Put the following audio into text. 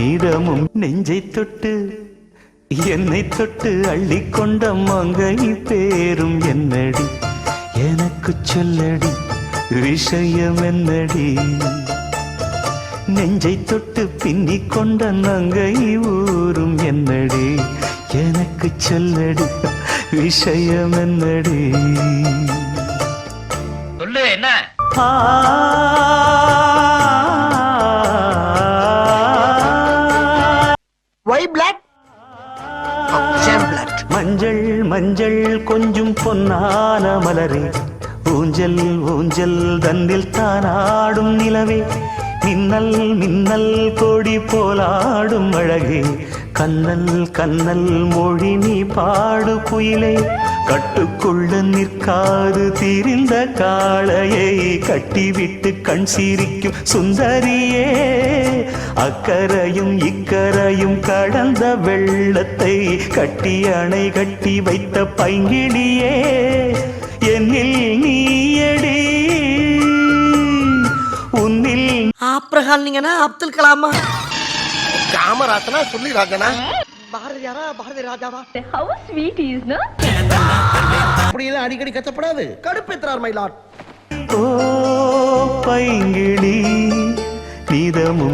நீதமும் நெஞ்சை தொட்டு என்னை தொட்டு அள்ளிக்கொண்ட மங்கை பேரும் என்னடி? எனக்கு சொல்லடி விஷயம் என்னடி? நெஞ்சை தொட்டு பின்னிக் கொண்ட நங்கை ஊரும் என்னடி? எனக்கு சொல்லடி விஷயம் என்னடி? சொல்லு என்ன? ஒய் பிளாக் மஞ்சள் மஞ்சள் கொஞ்சம் பொன்னான மலரே. ஊஞ்சல் ஊஞ்சல் தன்னில் தானாடும் நிலவே. மின்னல் மின்னல் கொடி போலாடும் அழகே. கண்ணல் கண்ணல் மொழி நீ பாடு குயிலே. கட்டுக்குள்ள நிற்காது திரிந்த காளையை கட்டிவிட்டு கண் சிரிக்கும் சுந்தரியே. அக்கரையும் இக்கரையும் கடந்த வெள்ளத்தை கட்டி அணை கட்டி வைத்த பைங்கிடியே என்னில் நீயடி உன்னில் ஆப்ரஹால்னீங்கன்னா அப்துல் கலாமா? காமராசனா சொல்லி ராஜனா பாரதியாரா? பாரதி ராஜாவா? How sweet he is, no? அப்படியெல்லாம் அடிக்கடி கத்தப்படாது கடுப்பேற்றார் மயிலாட் ஓ பைங்கிடி நீதமும்